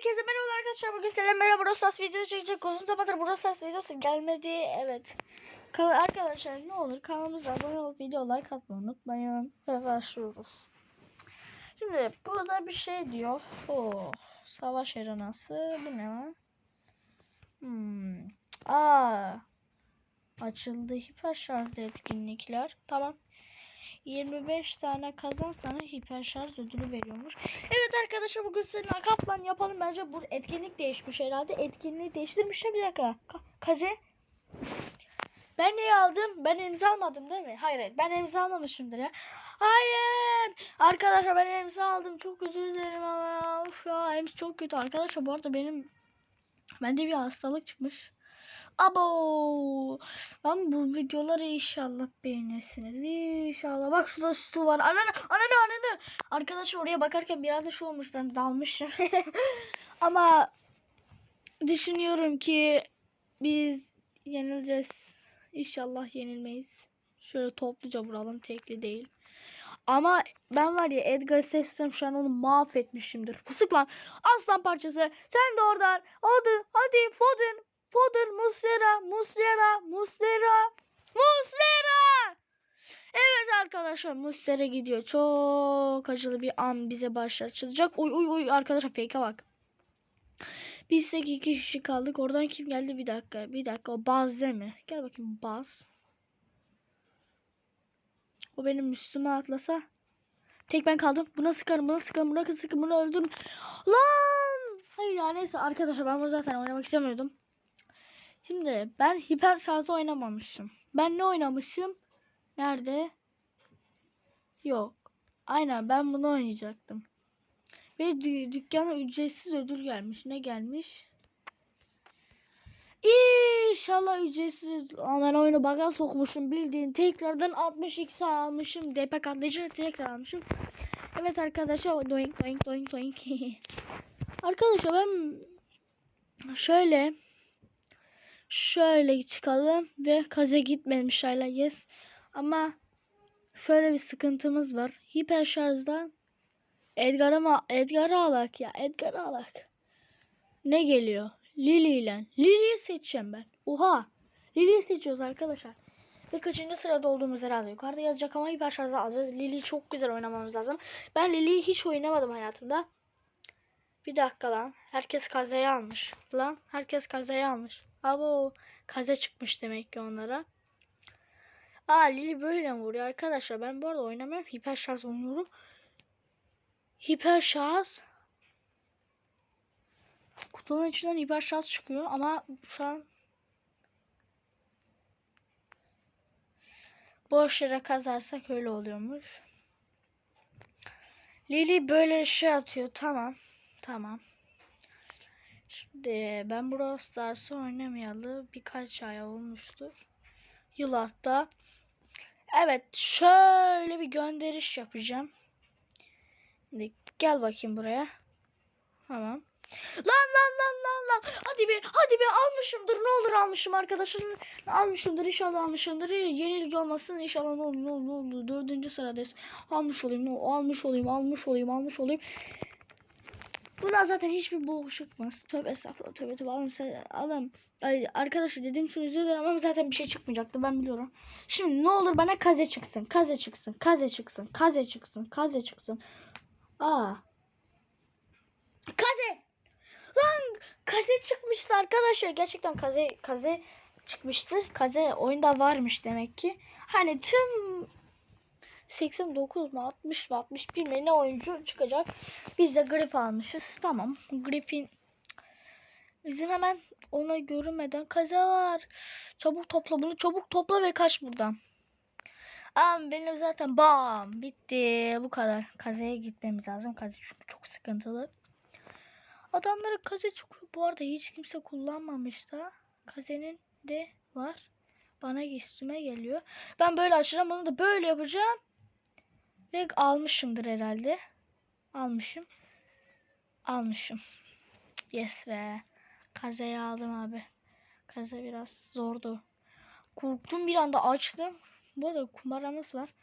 Herkese merhaba arkadaşlar. Bugün selam merhaba Brosas video çekecek. Uzun zamandır Brosas videosu gelmedi. Evet. Ka- arkadaşlar ne olur kanalımıza abone olup video like atmayı unutmayın. Ve başlıyoruz. Şimdi burada bir şey diyor. Oh, savaş arenası. Bu ne lan? Hmm. Aa. Açıldı hiper şarjlı etkinlikler. Tamam. 25 tane kazansanız hiper şarj ödülü veriyormuş. Evet arkadaşlar bugün seninle kaplan yapalım. Bence bu etkinlik değişmiş herhalde. Etkinliği değiştirmişler bir dakika. Ka- kaze. Ben neyi aldım? Ben imza almadım değil mi? Hayır hayır. Ben imza almamışımdır ya. Hayır. Arkadaşlar ben imza aldım. Çok özür dilerim ama. Uf ya çok kötü. Arkadaşlar bu arada benim bende bir hastalık çıkmış. Abo. Ben bu videoları inşallah beğenirsiniz. İnşallah. Bak şurada sütü var. Ananı ananı ananı. Arkadaşlar oraya bakarken bir anda şu olmuş. Ben dalmışım. Ama düşünüyorum ki biz yenileceğiz. İnşallah yenilmeyiz. Şöyle topluca vuralım. Tekli değil. Ama ben var ya Edgar seçsem şu an onu mahvetmişimdir. Pusuk lan. Aslan parçası. Sen de oradan. Hadi hadi Foden. Foden Muslera. Muslera. Muslera. Muslera. Evet arkadaşlar Muslera gidiyor. Çok acılı bir an bize başlatılacak. Oy oy oy arkadaşlar fake'e bak. Biz tek iki kişi kaldık. Oradan kim geldi? Bir dakika. Bir dakika. O Baz değil mi? Gel bakayım Baz. O benim üstüme atlasa. Tek ben kaldım. Buna sıkarım, buna sıkarım, buna sıkarım, bunu öldürürüm. Lan! Hayır ya neyse arkadaşlar ben bunu zaten oynamak istemiyordum. Şimdi ben hiper şarjı oynamamışım. Ben ne oynamışım? Nerede? Yok. Aynen ben bunu oynayacaktım. Ve dü- dükkana ücretsiz ödül gelmiş. Ne gelmiş? İnşallah ücretsiz. Ama ben oyunu baga sokmuşum bildiğin. Tekrardan 62 saat almışım. DP katlayıcı tekrar almışım. Evet arkadaşlar. Doink doink doink doink. arkadaşlar ben şöyle şöyle çıkalım ve kaze gitmemiş hala yes. Ama şöyle bir sıkıntımız var. Hiper şarjda Edgar'a mı? Edgar'ı alak ya. Edgar'ı alak. Ne geliyor? Lily ile. Lily'yi seçeceğim ben. Oha. Lily'yi seçiyoruz arkadaşlar. Ve kaçıncı sırada olduğumuz herhalde. Yukarıda yazacak ama hiper şarjda alacağız. Lily'yi çok güzel oynamamız lazım. Ben Lily'yi hiç oynamadım hayatımda. Bir dakika lan. Herkes kazayı almış. Lan herkes kazayı almış. Abo kaze çıkmış demek ki onlara. Aa Lily böyle vuruyor arkadaşlar? Ben bu arada oynamıyorum. Hiper şarj oynuyorum. Hiper şarj. Kutunun içinden hiper şarj çıkıyor ama şu an boş yere kazarsak öyle oluyormuş. Lily böyle şey atıyor. Tamam. Tamam. Şimdi ben Brawl Stars'ı oynamayalı birkaç ay olmuştur. Yıl hatta. Evet şöyle bir gönderiş yapacağım. Şimdi gel bakayım buraya. Tamam. Lan lan lan lan lan. Hadi be hadi be almışımdır ne olur almışım arkadaşlar. Almışımdır inşallah almışımdır. Yenilgi olmasın inşallah ne olur ne olur ne olur. Dördüncü sıradayız. Almış olayım ne olur. Almış olayım almış olayım almış olayım. Bundan zaten hiçbir boğuk çıkmaz. Tövbe estağfurullah tövbe tövbe alım sen alım. Ay, arkadaşlar dedim şunu dilerim ama zaten bir şey çıkmayacaktı ben biliyorum. Şimdi ne olur bana kaze çıksın. Kaze çıksın. Kaze çıksın. Kaze çıksın. Kaze çıksın. Aa. Kaze. Lan kaze çıkmıştı arkadaşlar. Gerçekten kaze kaze çıkmıştı. Kaze oyunda varmış demek ki. Hani tüm 89 mu 60 mı 61 mi ne oyuncu çıkacak. Biz de grip almışız. Tamam. Gripin bizim hemen ona görünmeden kaza var. Çabuk topla bunu çabuk topla ve kaç buradan. Ama benim zaten bam bitti. Bu kadar. Kazaya gitmemiz lazım. Kaze çünkü çok sıkıntılı. Adamlara kaze çıkıyor. Bu arada hiç kimse kullanmamış da. Kazenin de var. Bana üstüme geliyor. Ben böyle açacağım. Bunu da böyle yapacağım. Ve almışımdır herhalde. Almışım. Almışım. Yes be. Kazeyi aldım abi. Kaze biraz zordu. Korktum bir anda açtım. Bu arada kumaramız var.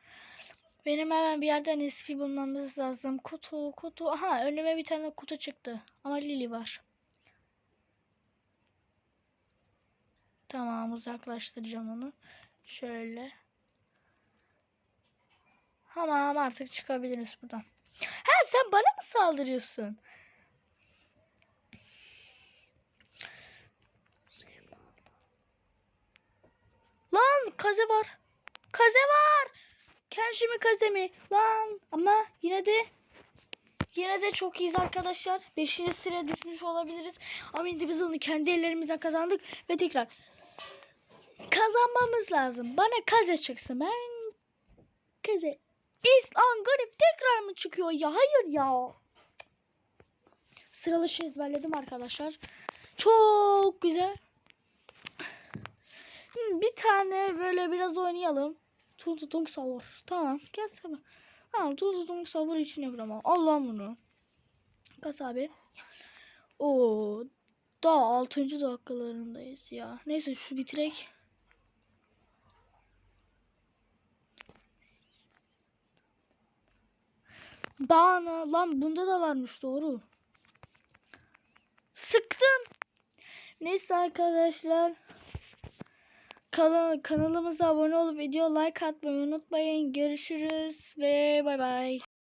Benim hemen bir yerden SP bulmamız lazım. Kutu kutu. Aha önüme bir tane kutu çıktı. Ama Lili var. Tamam uzaklaştıracağım onu. Şöyle. Tamam artık çıkabiliriz buradan. Ha sen bana mı saldırıyorsun? Lan kaze var. Kaze var. Kenshi mi kaze mi? Lan ama yine de yine de çok iyiyiz arkadaşlar. Beşinci sıraya düşmüş olabiliriz. Ama onu kendi ellerimizle kazandık ve tekrar kazanmamız lazım. Bana kaze çıksın. Ben kaze. İslam garip tekrar mı çıkıyor ya? Hayır ya. Sıralışı ezberledim arkadaşlar. Çok güzel. Hmm, bir tane böyle biraz oynayalım. Tung savur. Tamam. Gel sabah. Tamam tung savur için yapıyorum. Allah'ım bunu. Kas abi. Oo, daha 6. dakikalarındayız ya. Neyse şu bitirek. Bana lan bunda da varmış doğru. Sıktım. Neyse arkadaşlar. Kanal, kanalımıza abone olup video like atmayı unutmayın. Görüşürüz ve bay bay.